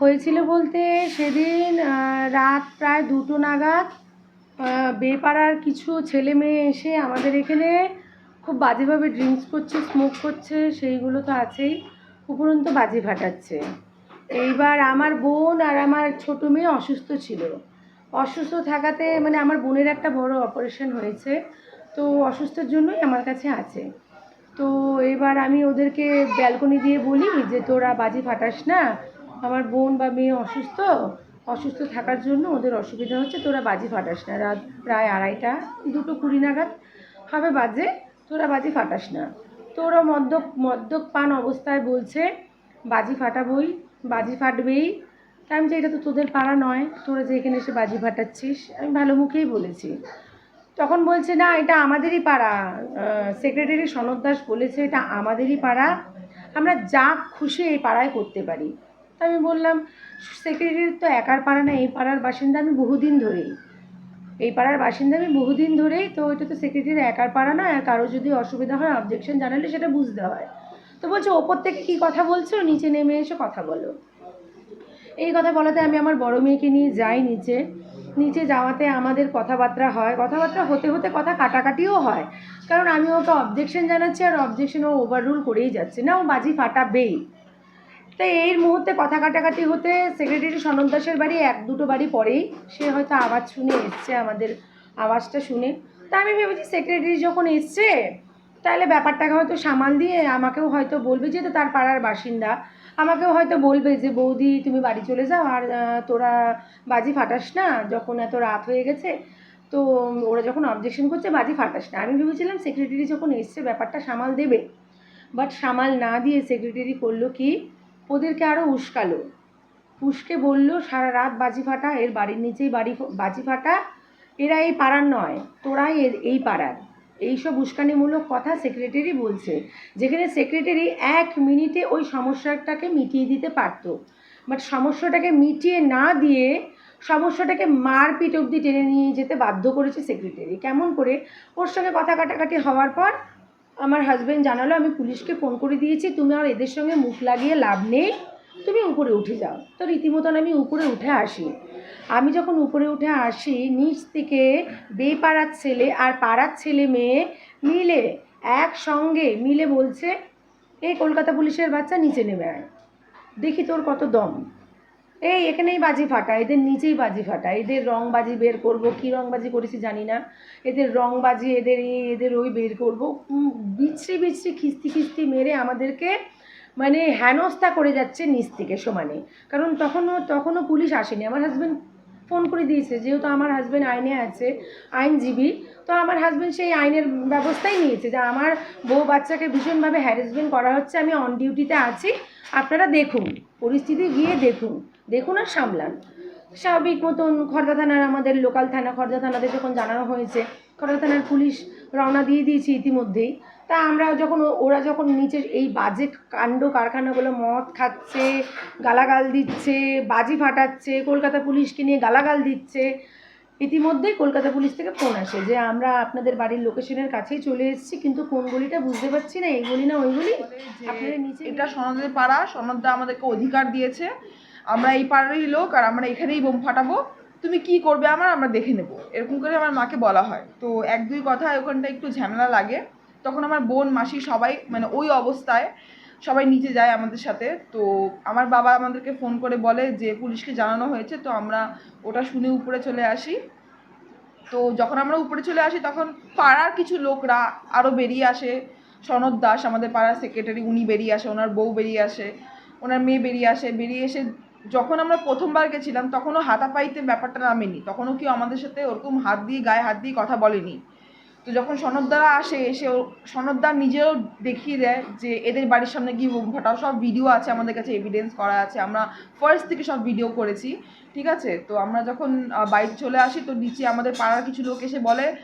হয়েছিল বলতে সেদিন রাত প্রায় দুটো নাগাদ বেপাড়ার কিছু ছেলে মেয়ে এসে আমাদের এখানে খুব বাজেভাবে ড্রিঙ্কস করছে স্মোক করছে, সেইগুলো তো আছেই। উপরন্ত বাজি ফাটাচ্ছে। এইবার আমার বোন আর আমার ছোট মেয়ে অসুস্থ ছিল। অসুস্থ থাকাতে মানে আমার বোনের একটা বড় অপারেশন হয়েছে, তো অসুস্থর জন্যই আমার কাছে আছে। তো এবার আমি ওদেরকে ব্যালকনি দিয়ে বলি যে, তোরা বাজি ফাটাস না। আমার বোন বা মেয়ে অসুস্থ অসুস্থ থাকার জন্য ওদের অসুবিধা হচ্ছে, তোরা বাজি ফাটাস না। রাত প্রায় আড়াইটা, দুটো কুড়ি নাগাদ হবে বাজে, তোরা বাজি ফাটাস না। তোরা মদ্যপ মদ্যক পান অবস্থায় বলছে, বাজি ফাটাবই, বাজি ফাটবেই। তা আমি যে, এটা তো তোদের পাড়া নয়, তোরা যে এখানে এসে বাজি ফাটাচ্ছিস? আমি ভালো মুখেই বলেছি। তখন বলছে, না, এটা আমাদেরই পাড়া। সেক্রেটারি সনদ দাস বলেছে, এটা আমাদেরই পাড়া। আমরা যা খুশি এই পাড়ায় করতে পারি। তা আমি বললাম সেক্রেটারি তো একার পাড়া না, এই পাড়ার বাসিন্দা আমি বহুদিন ধরেই। এই পাড়ার বাসিন্দা আমি বহুদিন ধরেই, তো এটা তো সেক্রেটারি একার পাড়া না, কারও যদি অসুবিধা হয় অবজেকশন জানালে সেটা বুঝতে হয়। তো বলছে, ওপর থেকে কী কথা বলছো? নিচে নেমে এসে কথা বলো। এই কথা বলাতে আমি আমার বড় মেয়েকে নিয়ে যাই নিচে। নিচে যাওয়াতে আমাদের কথাবার্তা হয়। কথাবার্তা হতে হতে কথা কাটাকাটিও হয়। কারণ আমি ওকে অবজেকশন জানাচ্ছি আর অবজেকশন ও ওভাররুল করেই যাচ্ছে। না ও বাজি ফাটাবেই। তাই এই মুহূর্তে কথা কাটাকাটি হতে সেক্রেটারি সনদ দাসের বাড়ি এক দুটো বাড়ি পরেই সে হয়তো আওয়াজ শুনে এসছে আমাদের আওয়াজটা শুনে। তা আমি ভেবেছি সেক্রেটারি যখন এসছে, তাহলে ব্যাপারটাকে হয়তো সামাল দিয়ে আমাকেও হয়তো বলবে যেহেতু তার পাড়ার বাসিন্দা। আমাকেও হয়তো বলবে যে, বৌদি, তুমি বাড়ি চলে যাও আর তোরা বাজি ফাটাস না, যখন এত রাত হয়ে গেছে, তো ওরা যখন অবজেকশন করছে, বাজি ফাটাস না। আমি ভেবেছিলাম সেক্রেটারি যখন এসছে, ব্যাপারটা সামাল দেবে। বাট সামাল না দিয়ে সেক্রেটারি করল কি, ওদেরকে আরও উস্কালো। উস্কে বলল, সারা রাত বাজি ফাটা, এর বাড়ির নিচেই বাড়ি, বাজি ফাটা, এরা এই পাড়ার নয় তোরাই এই পাড়ার। এইসব উস্কানিমূলক কথা সেক্রেটারি বলছে, যেখানে সেক্রেটারি এক মিনিটে ওই সমস্যাটাকে মিটিয়ে দিতে পারতো। বাট সমস্যাটাকে মিটিয়ে না দিয়ে সমস্যাটাকে মারপিট অবধি টেনে নিয়ে যেতে বাধ্য করেছে সেক্রেটারি কেমন করে? ওর সঙ্গে কথা কাটাকাটি হওয়ার পর আমার হাজব্যান্ড জানালো, আমি পুলিশকে ফোন করে দিয়েছি, তুমি আর এদের সঙ্গে মুখ লাগিয়ে লাভ নেই, তুমি উপরে উঠে যাও। তো রীতিমতন আমি উপরে উঠে আসি। আমি যখন উপরে উঠে আসি নিচ থেকে বেপাড়ার ছেলে আর পাড়ার ছেলে মেয়ে মিলে একসঙ্গে মিলে বলছে এই কলকাতা পুলিশের বাচ্চা নিচে নেমে আয়। দেখি তোর কত দম। এই এখানেই বাজি ফাটা। এদের নিচেই বাজি ফাটা। এদের রং বাজি বের করব। কি রং বাজি করেছি জানি না। এদের রং বাজি এদের এই এদের ওই বের করব। উম, বিচ্ছিরি বিচ্ছিরি খিস্তি খিস্তি মেরে আমাদেরকে মানে হেনস্থা করে যাচ্ছে নিচ থেকে সমানে। কারণ তখনও তখনও পুলিশ আসেনি। আমার হাজব্যান্ড ফোন করে দিয়েছে, যেহেতু আমার হাজব্যান্ড আইনে আছে, আইনজীবী, তো আমার হাজব্যান্ড সেই আইনের ব্যবস্থাই নিয়েছে যে আমার বউ বাচ্চাকে ভীষণভাবে হ্যারাসমেন্ট করা হচ্ছে, আমি অন ডিউটিতে আছি, আপনারা দেখুন, পরিস্থিতি গিয়ে দেখুন দেখুন আর সামলান। স্বাভাবিক মতন খর্দা থানার আমাদের লোকাল থানা, খর্দা থানাতে যখন জানানো হয়েছে, খর্দা থানার পুলিশ রওনা দিয়ে দিয়েছি ইতিমধ্যেই। তা আমরা যখন ও- ওরা যখন নিচে এই বাজে কাণ্ড কারখানাগুলো মদ খাচ্ছে গালাগাল দিচ্ছে বাজি ফাটাচ্ছে কলকাতা পুলিশকে নিয়ে গালাগাল দিচ্ছে ইতিমধ্যেই কলকাতা পুলিশ থেকে ফোন আসে যে আমরা আপনাদের বাড়ির লোকেশনের কাছেই চলে এসেছি কিন্তু কোন গলিটা বুঝতে পারছি না এই গলি না ওই গলি? আপনারা নিচে এটা সনদের পাড়া সনদদা আমাদেরকে অধিকার দিয়েছে। আমরা এই পাড়ারই লোক আর আমরা এখানেই বোম ফাটাবো। তুমি কি করবে? আমার, আমরা দেখে নেব। এরকম করে আমার মাকে বলা হয়। তো এক, দুই কথায় ওখানটা একটু ঝামেলা লাগে। তখন আমার বোন, মাসি সবাই মানে ওই অবস্থায় সবাই নিচে যায় আমাদের সাথে। তো আমার বাবা আমাদেরকে ফোন করে বলে যে, পুলিশকে জানানো হয়েছে, তো আমরা ওটা শুনে উপরে চলে আসি। তো যখন আমরা উপরে চলে আসি, তখন পাড়ার কিছু লোকরা আরও বেরিয়ে আসে। সনদ দাস, আমাদের পাড়ার সেক্রেটারি উনি বেরিয়ে আসে, ওনার বউ বেরিয়ে আসে, ওনার মেয়ে বেরিয়ে আসে। বেরিয়ে এসে যখন আমরা প্রথমবার গেছিলাম, তখনও হাতাপাইতে ব্যাপারটা নামেনি। তখনও কেউ আমাদের সাথে ওরকম হাত দিয়ে, গায়ে হাত দিয়ে কথা বলেনি। তো যখন সনদদারা আসে, এসে ও- সনদদার নিজেও দেখিয়ে দেয় যে এদের বাড়ির সামনে গিয়ে বোম ফাটাও। সব ভিডিও আছে আমাদের কাছে এভিডেন্স করা আছে। আমরা ফার্স্ট থেকে সব ভিডিও করেছি, ঠিক আছে? তো আমরা যখন বাড়িতে চলে আসি, তো নিচে আমাদের পাড়ার কিছু লোক এসে বলে,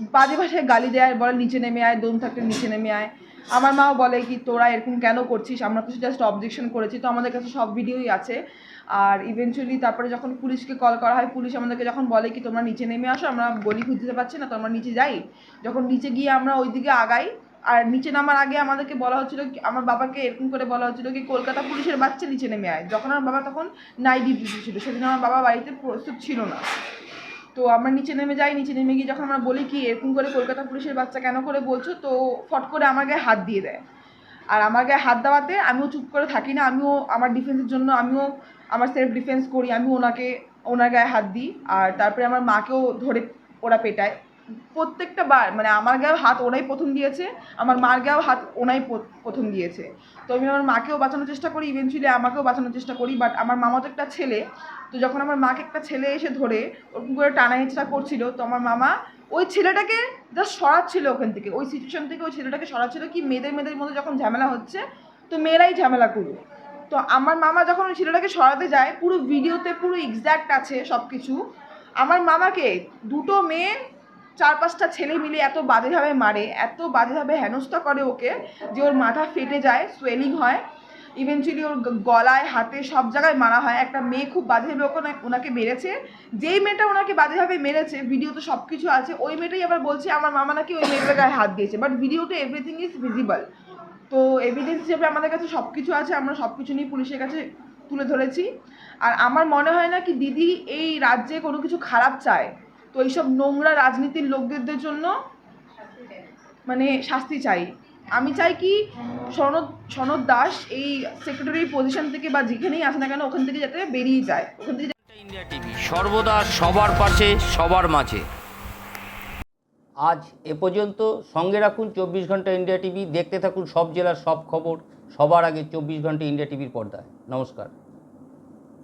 বাজে ভাষায় গালি দেয়, বলে, নিচে নেমে আয় দম থাকলে নিচে নেমে আয়। আমার মাও বলে কি, তোরা এরকম কেন করছিস? আমরা কিছু জাস্ট অবজেকশন করেছি। তো আমাদের কাছে সব ভিডিওই আছে। আর ইভেনচুয়ালি তারপরে যখন পুলিশকে কল করা হয়, পুলিশ আমাদেরকে যখন বলে কি, তোমরা নিচে নেমে আসো, আমরা গলি খুঁজতে পারছি না, তোমরা নিচে যাই। যখন নিচে গিয়ে আমরা ওইদিকে আগাই, আর নিচে নামার আগে আমাদেরকে বলা হচ্ছিল আমার বাবাকে এরকম করে বলা হচ্ছিল কি, কলকাতা পুলিশের বাচ্চা নিচে নেমে আয়। যখন আমার বাবা তখন নাইট ডিউটি ছিল সেদিন আমার বাবা বাড়িতে প্রস্তুত ছিল না। তো আমরা নিচে নেমে যাই, নিচে নেমে গিয়ে যখন আমরা বলি কি, এরকম করে কলকাতা পুলিশের বাচ্চা কেন করে বলছো, তো ফট করে আমার গায়ে হাত দিয়ে দেয়। আর আমার গায়ে হাত দেওয়াতে আমিও চুপ করে থাকি না, আমিও আমার ডিফেন্সের জন্য, আমিও আমার সেলফ ডিফেন্স করি, আমি ওনাকে, ওনার গায়ে হাত দিই। আর তারপরে আমার মাকেও ধরে ওরা পেটায়। প্রত্যেকটা বার মানে আমার গায়েও হাত ওরাই প্রথম দিয়েছে, আমার মার গায়েও হাত ওনাই প্রথম দিয়েছে। তো আমি আমার মাকেও বাঁচানোর চেষ্টা করি ইভেনচুয়ালি আমাকেও বাঁচানোর চেষ্টা করি বাট আমার মামা তো একটা ছেলে, তো যখন আমার মাকে একটা ছেলে এসে ধরে, ওরকম করে টানা হেঁচড়া করছিল, তো আমার মামা ওই ছেলেটাকে জাস্ট সরাচ্ছিল ওখান থেকে, ওই সিচুয়েশন থেকে ওই ছেলেটাকে সরাচ্ছিল কি মেয়েদের মেয়েদের মধ্যে যখন ঝামেলা হচ্ছে, তো মেয়েরাই ঝামেলা করবে তো আমার মামা যখন ওই ছেলেটাকে সরাতে যায়, পুরো ভিডিওতে পুরো এক্স্যাক্ট আছে সব কিছু আমার মামাকে, দুটো মেয়ে চার পাঁচটা ছেলে মিলে এত বাজেভাবে মারে, এত বাজেভাবে হেনস্থা করে ওকে যে ওর মাথা ফেটে যায় সোয়েলিং হয়। ইভেনচুয়ালি ওর গলায়, হাতে সব জায়গায় মারা হয়। একটা মেয়ে খুব বাজেভাবে ওখানে ওনাকে মেরেছে। যেই মেয়েটা ওনাকে বাজেভাবে মেরেছে, ভিডিওতে সব কিছু আছে, ওই মেয়েটাই আবার বলছে, আমার মামা নাকি ওই মেয়েটার গায়ে হাত দিয়েছে। বাট ভিডিওতে এভরিথিং ইজ ভিজিবল তো এভিডেন্স হিসেবে আমাদের কাছে সব কিছু আছে, আমরা সব কিছু নিয়ে পুলিশের কাছে তুলে ধরেছি। আর আমার মনে হয় না কি দিদি এই রাজ্যে কোনো কিছু খারাপ চায়। তো এইসব নোংরা রাজনীতির লোকদের জন্য মানে শাস্তি চাই। আমি চাই কি সনদ সনদ দাস এই সেক্রেটারি পজিশন থেকে বা যেখানেই আসে না কেন ওখান থেকে যাতে বেরিয়ে যায়। ওখান থেকে ইন্ডিয়া টিভি সর্বদা সবার পাশে সবার মাঝে। আজ এ পর্যন্ত সঙ্গে রাখুন চব্বিশ ঘণ্টা ইন্ডিয়া টিভি দেখতে থাকুন সব জেলার সব খবর। সবার আগে চব্বিশ ঘণ্টা ইন্ডিয়া টিভির পর্দায়। নমস্কার।